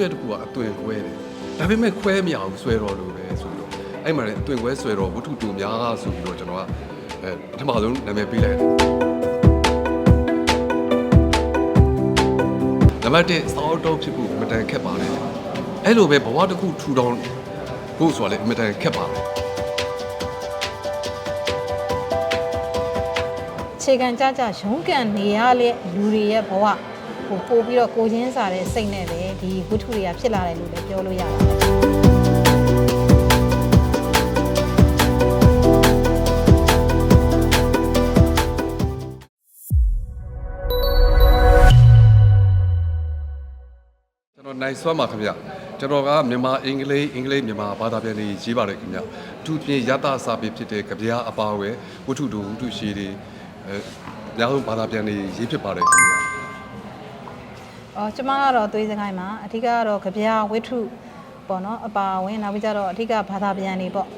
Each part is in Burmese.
နဲ့တစ်ခုကအသွင်ခွဲတယ်ဒါပေမဲ့ခွဲမရဘူးဆွဲတော်လို့ပဲဆိုပြီးတော့အဲ့မှာလည်းအသွင်ခွဲဆွဲတော်ဝတ္ထုတူများဆိုပြီးတော့ကျွန်တော်ကအဲပထမဆုံးနာမည်ပေးလိုက်တယ်နံပါတ်1စောက်တော့ဖြစ်ဖို့အမတန်ခက်ပါတယ်အဲ့လိုပဲဘဝတစ်ခုထူထောင်ဖို့ဆိုတာလည်းအမတန်ခက်ပါတယ်ခြေခံကြကြရုန်းကန်နေရတဲ့လူတွေရဲ့ဘဝ ဟိုပို့ပြီးတော့ကိုချင်းစာတဲ့စိတ်နဲ့ပဲဒီဝတ္ထုတွေကဖြစ်လာတယ်လို့လည်းပြောလို့ရပါတယ်ကျွန်တော်နိုင်စွမ်းပါခင်ဗျကျွန်တော်ကမြန်မာအင်္ဂလိပ်အင်္ဂလိပ်မြန်မာဘာသာပြန်လေးရေးပါတယ်ခင်ဗျအထူးဖြင့်ရတစာပေဖြစ်တဲ့ကြပြားအပါအဝဲဝတ္ထုတူဝတ္ထုရှိတွေအဲအများဆုံးဘာသာပြန်လေးရေးဖြစ်ပါတယ်ခင်ဗျ အော်ကျမကတော့သွေးစကိုင်းမှာအဓိကကတော့ကြပြာဝတ္ထုပေါ့နော်အပါအဝင်နောက်ပြီးကြတော့အဓိကဘာသာပြန်တွေပေါ့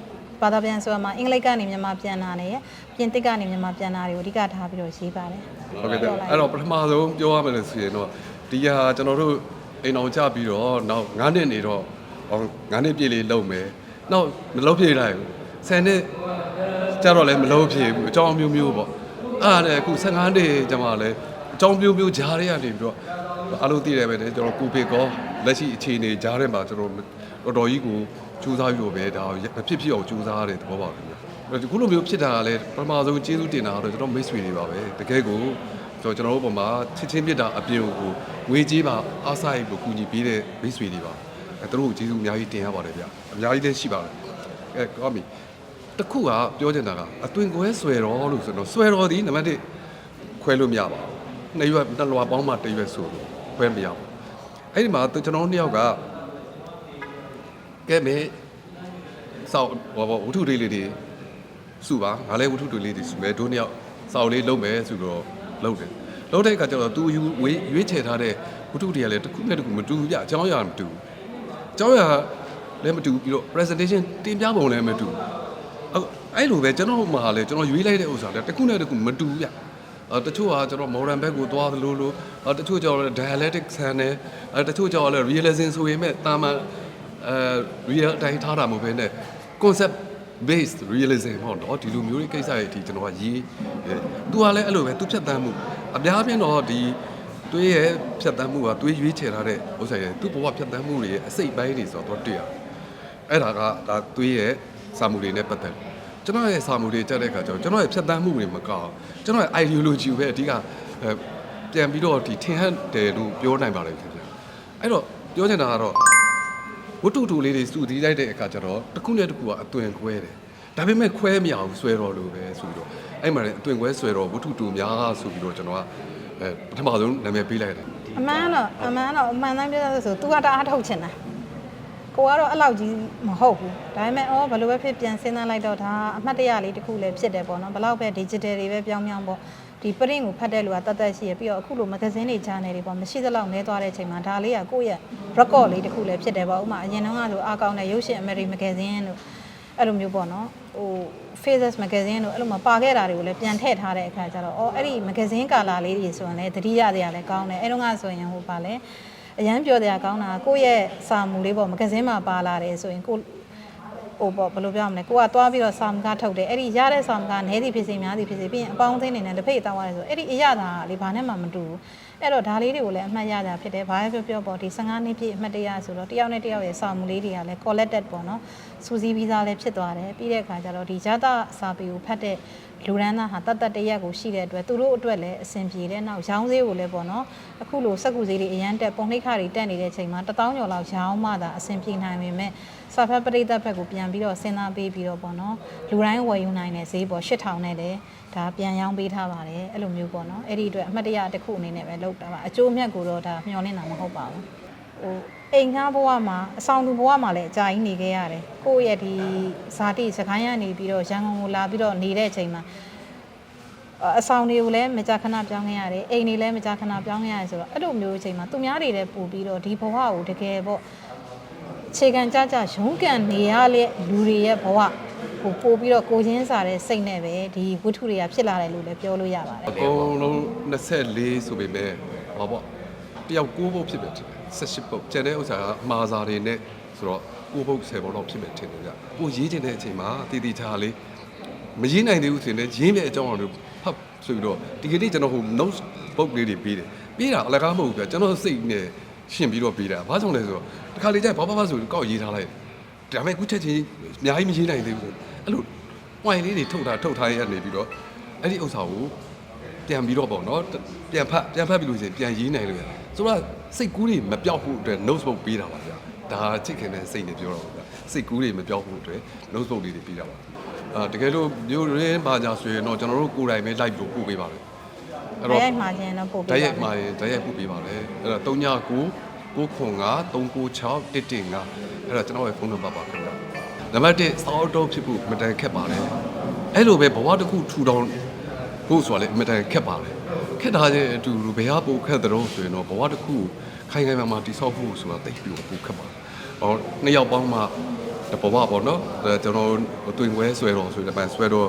ဘာသာပြန်ဆိုတော့မှအင်္ဂလိပ်ကနေမြန်မာပြန်တာနဲ့ပြင်သစ်ကနေမြန်မာပြန်တာတွေကိုအဓိကထားပြီးတော့ရေးပါတယ်ဟုတ်ကဲ့အဲ့တော့ပထမဆုံးပြောရမယ်လို့ဆိုရင်တော့ဒီဟာကျွန်တော်တို့အိမ်အောင်ကြပြီးတော့နောက်9နှစ်နေတော့ဟော9နှစ်ပြည့်လေးလုပ်မယ်နောက်မလုပ်ပြည့်လိုက်ဘူး10နှစ်ကြတော့လည်းမလုပ်ပြည့်ဘူးအကြောင်းအမျိုးမျိုးပေါ့အဲ့ဒါနဲ့အခု15နှစ်ကျမှလည်းအကြောင်းမျိုးမျိုးဂျားတွေကနေပြီးတော့ အားလုံးသိတယ်ပဲလေကျွန်တော်ကိုပေကောလက်ရှိအခြေအနေဂျားထဲမှာကျွန်တော်တော်တော်ကြီးကိုစူးစမ်းပြီးတော့ပဲဒါမဖြစ်ဖြစ်အောင်စူးစမ်းရတဲ့သဘောပါပဲဒီခုလိုမျိုးဖြစ်တာကလည်းပထမဆုံးကျေးဇူးတင်တာကတော့ကျွန်တော်မိတ်ဆွေတွေပါပဲတကယ်ကိုကျွန်တော်ကျွန်တော်တို့ဘုံမှာချစ်ချင်းမြတ်တာအပြင်ကိုငွေကြေးပါအားစားရေးကိုကူညီပေးတဲ့မိတ်ဆွေတွေပါအဲသူတို့ကိုကျေးဇူးအများကြီးတင်ရပါတယ်ဗျအများကြီးလည်းရှိပါတယ်အဲကောင်းပြီတစ်ခုကပြောချင်တာကအသွင်ကွဲဆွဲတော်လို့ဆိုတော့ဆွဲတော်ဒီနံပါတ်1ခွဲလို့မရပါဘူးနှစ်ရွက်နှစ်လွှာပေါင်းမှတစ်ရွက်ဆိုလို့ ခွဲမရဘူးအဲ့ဒီမှာသူကျွန်တော်တို့နှစ်ယောက်ကကဲမေစောက်ဟောဝတ္ထုလေးလေးတွေစုပါငါလည်းဝတ္ထုတွေလေးတွေစုမယ်တို့နှစ်ယောက်စောက်လေးလုံးမယ်ဆိုတော့လုံးတယ်လုံးတဲ့အခါကျတော့ तू ယူဝေးရွေးချယ်ထားတဲ့ဝတ္ထုတွေကလည်းတစ်ခုနဲ့တစ်ခုမတူဘူးပြအကြောင်းအရာမတူဘူးအကြောင်းအရာလည်းမတူဘူးပြီးတော့ presentation တင်ပြပုံလည်းမတူဘူးအဲ့အဲ့လိုပဲကျွန်တော်မှာလည်းကျွန်တော်ရွေးလိုက်တဲ့ဥစ္စာလည်းတစ်ခုနဲ့တစ်ခုမတူဘူးပြအဲ တချို့ကကျွန်တော် modern back ကိုသွားသလိုလိုအဲတချို့ကျတော့လည်း dialectic ဆန်တယ်အဲတချို့ကျတော့လည်း realism ဆိုရင်မဲ့တာမန်အဲ real အတိုင်းထားတာမဟုတ်ဘဲနဲ့ concept based realism ဟောတော့ဒီလိုမျိုးတွေကိစ္စတွေအထိကျွန်တော်ကရေးသူကလည်းအဲ့လိုပဲသူဖြတ်တန်းမှုအများပြင်းတော့ဒီသွေးရဲ့ဖြတ်တန်းမှုကသွေးရွေးချယ်ထားတဲ့ဥစ္စာရဲ့သူ့ဘဝဖြတ်တန်းမှုတွေရဲ့အစိတ်ပိုင်းတွေဆိုတော့တွေ့ရတယ်အဲ့ဒါကဒါသွေးရဲ့စာမှုတွေနဲ့ပတ်သက်တယ် ကျွန်တော်ရဲ့စာမှုတွေတက်တဲ့အခါကျတော့ကျွန်တော်ရဲ့ဖြတ်တန်းမှုတွေမကောင်းကျွန်တော်ရဲ့ ideology ကိုပဲအဓိကအဲပြန်ပြီးတော့ဒီထင်ဟပ်တယ်လို့ပြောနိုင်ပါတယ်ခင်ဗျအဲ့တော့ပြောချင်တာကတော့ဝတ္ထုတူလေးတွေစုတည်လိုက်တဲ့အခါကျတော့တစ်ခုနဲ့တစ်ခုကအသွင်ခွဲတယ်ဒါပေမဲ့ခွဲမရဘူးဆွဲတော်လို့ပဲဆိုပြီးတော့အဲ့မှာလည်းအသွင်ခွဲဆွဲတော်ဝတ္ထုတူများဆိုပြီးတော့ကျွန်တော်ကအဲပထမဆုံးနာမည်ပေးလိုက်တယ်အမှန်တော့အမှန်တော့အမှန်တမ်းပြောရဆို तू ကတအားထုတ်ချင်တာ ကိုကတော့အဲ့လောက်ကြီးမဟုတ်ဘူးဒါပေမဲ့အော်ဘယ်လိုပဲဖြစ်ပြန်စဉ်းစားလိုက်တော့ဒါအမှတ်တရလေးတစ်ခုလည်းဖြစ်တယ်ပေါ့နော်ဘယ်လောက်ပဲ digital တွေပဲပြောင်းပြောင်းပေါ့ဒီ print ကိုဖတ်တဲ့လူကတတ်တတ်ရှိရပြီးတော့အခုလို magazine တွေ channel တွေပေါ့မရှိသလောက်နဲသွားတဲ့အချိန်မှာဒါလေးကကိုယ့်ရဲ့ record လေးတစ်ခုလည်းဖြစ်တယ်ပေါ့ဥပမာအရင်တုန်းကဆိုအားကောင်းတဲ့ရုပ်ရှင် American magazine တို့အဲ့လိုမျိုးပေါ့နော်ဟို Faces magazine တို့အဲ့လိုမှပါခဲ့တာတွေကိုလည်းပြန်ထည့်ထားတဲ့အခါကျတော့အော်အဲ့ဒီ magazine ကာလာလေးတွေဆိုရင်လည်းသတိရစရာလည်းကောင်းတယ်အဲ့တုန်းကဆိုရင်ဟိုပါလဲ အရန်ပြောတရားကောင်းတာကိုယ့်ရဲ့စာမူလေးပေါ့ magazine မှာပါလာတယ်ဆိုရင်ကိုဟိုပေါ့ဘယ်လိုပြောမလဲကိုကသွားပြီးတော့စာမကထုတ်တယ်အဲ့ဒီရတဲ့စာမကနဲသည်ဖြစ်စေများသည်ဖြစ်စေပြီးရင်အပေါင်းအသင်းနေနဲ့တစ်ဖိတ်တောင်းရတယ်ဆိုအဲ့ဒီအရသာကလေဘာနဲ့မှမတူဘူးအဲ့တော့ဒါလေးတွေကိုလည်းအမှတ်ရကြဖြစ်တယ်ဘာပဲပြောပြောပေါ့ဒီ15နှစ်ပြည့်အမှတ်တရဆိုတော့တယောက်နဲ့တယောက်ရဲ့စာမူလေးတွေကလည်း collected ပေါ့နော်စူးစီးပြီးသားလည်းဖြစ်သွားတယ်ပြီးတဲ့အခါကျတော့ဒီဇာတာစာပေကိုဖတ်တဲ့ လူရန်သားဟာတတ်တတ်တရက်ကိုရှိတဲ့အတွက်သူတို့အတွက်လည်းအဆင်ပြေတယ်နောက်ရောင်းဈေးကိုလည်းပေါ့နော်အခုလိုစက်ကူဈေးတွေအရန်တက်ပုံနှိပ်ခါတွေတက်နေတဲ့အချိန်မှာ1000ကျော်လောက်ရောင်းမှသာအဆင်ပြေနိုင်ပေမဲ့စာဖတ်ပရိသတ်ဘက်ကိုပြန်ပြီးတော့စဉ်းစားပေးပြီးတော့ပေါ့နော်လူတိုင်းဝယ်ယူနိုင်တဲ့ဈေးပေါ့8000နဲ့လည်းဒါပြန်ရောင်းပေးထားပါတယ်အဲ့လိုမျိုးပေါ့နော်အဲ့ဒီအတွက်အမှတ်တရတစ်ခုအနေနဲ့ပဲလုပ်တာပါအကျိုးအမြတ်ကိုတော့ဒါမျှော်လင့်တာမဟုတ်ပါဘူး ဟိုအိမ်ငှားဘဝမှာအဆောင်သူဘဝမှာလည်းအကြာကြီးနေခဲ့ရတယ်ကိုယ့်ရဲ့ဒီဇာတိစကိုင်းရနေပြီးတော့ရန်ကုန်ကိုလာပြီးတော့နေတဲ့အချိန်မှာအဆောင်တွေကိုလည်းမကြာခဏပြောင်းခဲ့ရတယ်အိမ်တွေလည်းမကြာခဏပြောင်းခဲ့ရတယ်ဆိုတော့အဲ့လိုမျိုးအချိန်မှာသူများတွေလည်းပို့ပြီးတော့ဒီဘဝကိုတကယ်ပေါ့ခြေခံကြကြရုန်းကန်နေရတဲ့လူတွေရဲ့ဘဝကိုပို့ပြီးတော့ကိုချင်းစာတဲ့စိတ်နဲ့ပဲဒီဝတ္ထုတွေကဖြစ်လာတယ်လို့လည်းပြောလို့ရပါတယ်အကုန်လုံး24ဆိုပေမဲ့ဟောပေါ့ တယောက်9ဖို့ဖြစ်ပဲဖြစ်တယ်18ပုတ်ကျန်တဲ့ဥစ္စာကမှားစာတွေနဲ့ဆိုတော့ကိုပုတ်10ပုတ်တော့ဖြစ်မယ်ထင်တယ်ဗျကိုရေးချင်တဲ့အချိန်မှာတည်တည်ချာလေးမရေးနိုင်သေးဘူးဆိုရင်လည်းရင်းတဲ့အကြောင်းအရာတွေဖတ်ဆိုပြီးတော့ဒီကနေ့ကျွန်တော်ဟို notes book လေးတွေပေးတယ်ပေးတာအလကားမဟုတ်ဘူးဗျကျွန်တော်စိတ်နဲ့ရှင်းပြီးတော့ပေးတာဘာကြောင့်လဲဆိုတော့တခါလေကျဘာဘာဘာဆိုကောက်ရေးထားလိုက်ဒါပေမဲ့ခုချက်ချင်းအများကြီးမရေးနိုင်သေးဘူးအဲ့လို point လေးတွေထုတ်ထားထုတ်ထားရနေပြီးတော့အဲ့ဒီဥစ္စာကိုပြန်ပြီးတော့ပေါ့နော်ပြန်ဖတ်ပြန်ဖတ်ပြီးလို့ရှိရင်ပြန်ရေးနိုင်လို့ရတယ် ဆိုတော့စိတ်ကူးတွေမပြောက်ဖို့အတွက် notes book ပေးတာပါဗျာဒါချစ်ခင်တဲ့စိတ်နဲ့ပြောတော့ဗျာစိတ်ကူးတွေမပြောက်ဖို့အတွက် notes book လေးတွေပေးတာပါအာတကယ်လို့မျိုးရင်းပါကြဆိုရင်တော့ကျွန်တော်တို့ကိုယ်တိုင်ပဲ live လို့ပို့ပေးပါမယ်အဲ့ဓာတော့တ်ရိုက်မှာခြင်းတော့ပို့ပေးဓာတ်ပါရိုက်မှာရင်ဓာတ်ရိုက်ပို့ပေးပါလေအဲ့တော့39 995 396 115အဲ့တော့ကျွန်တော်ရဲ့ဖုန်းနံပါတ်ပါခင်ဗျာနံပါတ်1စောတော့ဖြစ်ဖို့မတန်ခက်ပါလေအဲ့လိုပဲဘဝတစ်ခုထူထောင်ဖို့ဆိုတာလေအမတန်ခက်ပါလေ ခက်တာချင်းအတူတူဘယ်ဟာပိုခက်တဲ့တော့ဆိုရင်တော့ဘဝတစ်ခုခိုင်ခိုင်မာမာတိဆောက်ဖို့ဆိုတာတိတ်ပြီးတော့ပိုခက်ပါဟောနှစ်ယောက်ပေါင်းမှတဘဝပေါ့နော်အဲကျွန်တော်တွင်ဝဲဆွဲတော့ဆိုတဲ့ပန်ဆွဲတော့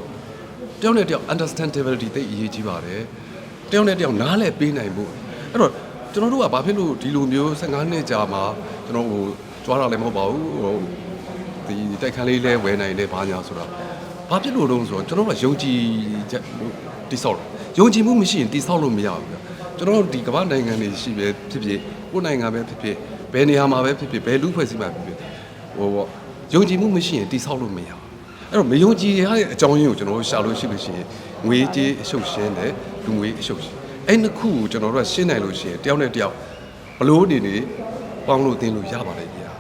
တယောက်နဲ့တယောက် understandability တိတ်အရေးကြီးပါတယ်တယောက်နဲ့တယောက်နားလဲပေးနိုင်ဖို့အဲ့တော့ကျွန်တော်တို့ကဘာဖြစ်လို့ဒီလိုမျိုး15နှစ်ကြာမှာကျွန်တော်ဟိုကြွားတာလည်းမဟုတ်ပါဘူးဟိုဒီတိုက်ခန်းလေးလဲဝယ်နိုင်တယ်ဘာညာဆိုတော့ဘာဖြစ်လို့တော့ဆိုတော့ကျွန်တော်တို့ကယုံကြည်ချက် တိဆောက်တယ်ယုံကြည်မှုမရှိရင်တိဆောက်လို့မရဘူးဗျကျွန်တော်တို့ဒီကမ္ဘာနိုင်ငံတွေရှိပဲဖြစ်ဖြစ်ကိုယ်နိုင်ငံပဲဖြစ်ဖြစ်ဘယ်နေရာမှာပဲဖြစ်ဖြစ်ဘယ်လူဖွဲ့စည်းမှာဖြစ်ဖြစ်ဟိုပေါ့ယုံကြည်မှုမရှိရင်တိဆောက်လို့မရဘူးအဲ့တော့မယုံကြည်ရတဲ့အကြောင်းရင်းကိုကျွန်တော်တို့ရှာလို့ရှိလို့ရှိရင်ငွေကြေးအရှုပ်ရှင်းတယ်လူငွေအရှုပ်ရှင်းအဲ့နှစ်ခုကိုကျွန်တော်တို့ကရှင်းနိုင်လို့ရှိရင်တယောက်နဲ့တယောက်ဘလို့နေနေပေါင်းလို့တင်းလို့ရပါတယ်ဗျာ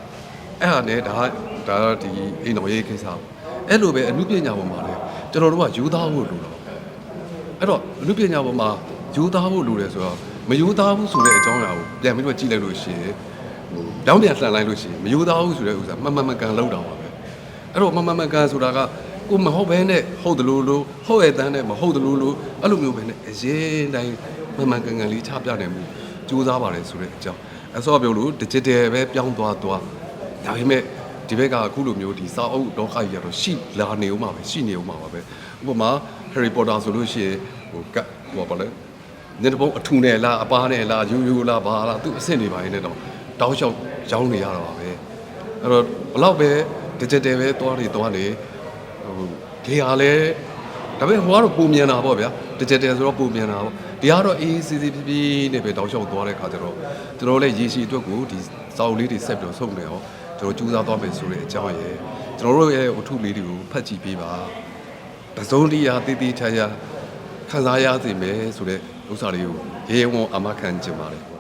အဲ့ဟာနဲ့ဒါကဒါကဒီအိမ်တော်ရေးကိစ္စပေါ့အဲ့လိုပဲအမှုပညာပေါ်မှာလေကျွန်တော်တို့ကယူသားဖို့လိုတော့ အဲ့တော့အမှုပညာပေါ်မှာယူသားဖို့လိုတယ်ဆိုတော့မယူသားဘူးဆိုတဲ့အကြောင်းအရာကိုပြန်ပြီးတော့ကြည့်လိုက်လို့ရှိရင်ဟိုတောင်းပြန်လှန်လိုက်လို့ရှိရင်မယူသားဘူးဆိုတဲ့ဥစ္စာမမှန်မကန်လောက်တာပါပဲအဲ့တော့မမမကန်ဆိုတာကကိုမဟုတ်ဘဲနဲ့ဟုတ်တယ်လို့လို့ဟုတ်ရဲ့တန်းနဲ့မဟုတ်တယ်လို့လို့အဲ့လိုမျိုးပဲနဲ့အရင်တိုင်းမမကန်ကန်လေးချပြနိုင်မှုကြိုးစားပါတယ်ဆိုတဲ့အကြောင်းအစောပြောလို့ digital ပဲပြောင်းသွားသွားဒါပေမဲ့ဒီဘက်ကအခုလိုမျိုးဒီစာအုပ်တော့ခိုက်ရတော့ရှိလာနေဦးမှာပဲရှိနေဦးမှာပါပဲဥပမာ Harry Potter ဆိုလို့ရှိရင်ဟိုကတ်ဟိုပါလဲညနေပုံးအထူနဲ့လားအပားနဲ့လားယူယူလားဘာလားသူအစ်စ်နေပါရင်လည်းတော့တောင်းလျှောက်ရောင်းနေရတာပါပဲအဲ့တော့ဘလောက်ပဲ digital ပဲသွားနေသွားနေဟိုဒီဟာလဲဒါပေမဲ့ဟိုကတော့ပုံမြန်တာပေါ့ဗျာ digital ဆိုတော့ပုံမြန်တာပေါ့ဒီကတော့အေးအေးဆေးဆေးဖြည်းဖြည်းနဲ့ပဲတောက်လျှောက်သွားတဲ့ခါကျတော့ကျွန်တော်လည်းရေရှည်အတွက်ကိုဒီစာအုပ်လေးတွေဆက်ပြီးတော့ဆုံးနေအောင်ကျွန်တော်ကြိုးစားသွားမယ်ဆိုတဲ့အကြောင်းရယ်ကျွန်တော်တို့ရဲ့အထုလေးတွေကိုဖတ်ကြည့်ပေးပါ တစုံတရာတည်တည်ချာချာခံစားရစေမယ်ဆိုတဲ့ဥစ္စာလေးကိုရေဝံအာမခံချင်ပါတယ်